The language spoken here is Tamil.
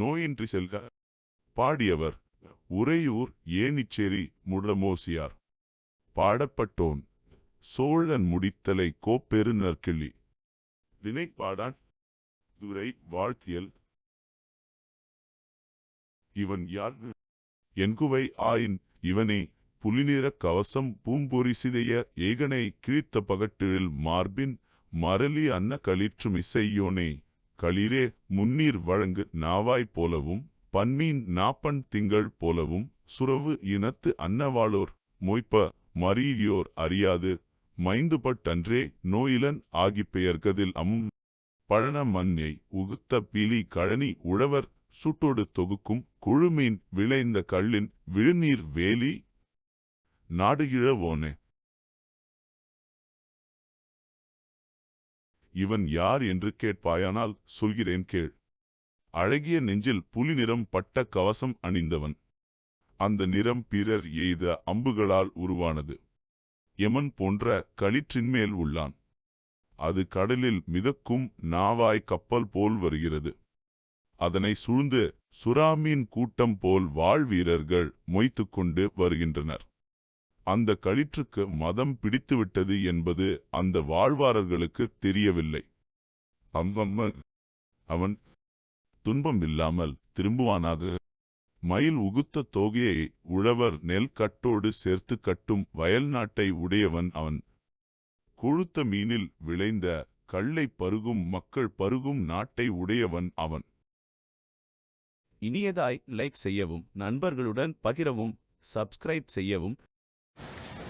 நோயின்றி செல்க. பாடியவர் உறையூர் ஏனிச்சேரி முடமோசியார். பாடப்பட்டோன் சோழன் முடித்தலை கோப்பெரு நற்கிள்ளி தினைப்பாடான் துரை வாழ்த்தியல். இவன் யார்? என்குவை ஆயின் இவனே புலிநிறக் கவசம் பூம்பொறி சிதைய ஏகனை கிழித்த பகட்டிழில் மார்பின் மரளி அன்ன களிற்றும் இசையோனே. களிரே முன்னீர் வழங்கு நாவாய் போலவும் பன்மீன் நாப்பன் திங்கள் போலவும் சுரவு இனத்து அன்னவாளோர் மொய்ப்ப மறியோர் அறியாது மைந்துபட்டன்றே நோயிலன் ஆகிப் பெயர்கதில் அமும். பழன மண்ணை உகுத்த பீலி கழனி உழவர் சுட்டோடு தொகுக்கும் குழுமீன் விளைந்த கள்ளின் விழுநீர் வேலி. நாடுகிழவோனே இவன் யார் என்று கேட்பாயானால் சொல்கிறேன் கேள். அழகிய நெஞ்சில் புலி நிறம் பட்ட கவசம் அணிந்தவன். அந்த நிறம் பிறர் எய்த அம்புகளால் உருவானது. யமன் போன்ற களிற்றின் மேல் உள்ளான். அது கடலில் மிதக்கும் நாவாய் கப்பல் போல் வருகிறது. அதனை சூழ்ந்து சுறாமீன் கூட்டம் போல் வாழ்வீரர்கள் மொய்த்துக் கொண்டு வருகின்றனர். அந்த கழிற்றுக்கு மதம் பிடித்துவிட்டது என்பது அந்த வாழ்வாரர்களுக்கு தெரியவில்லை. அம்மம்ம அவன் துன்பம் இல்லாமல் திரும்புவானாக. மயில் உகுத்த தோகையை உழவர் நெல் கட்டோடு சேர்த்து கட்டும் வயல் நாட்டை உடையவன் அவன். கொழுத்த மீனில் விளைந்த கள்ளை பருகும் மக்கள் பருகும் நாட்டை உடையவன் அவன். இனியதாய் லைக் செய்யவும் நண்பர்களுடன் பகிரவும் சப்ஸ்கிரைப் செய்யவும்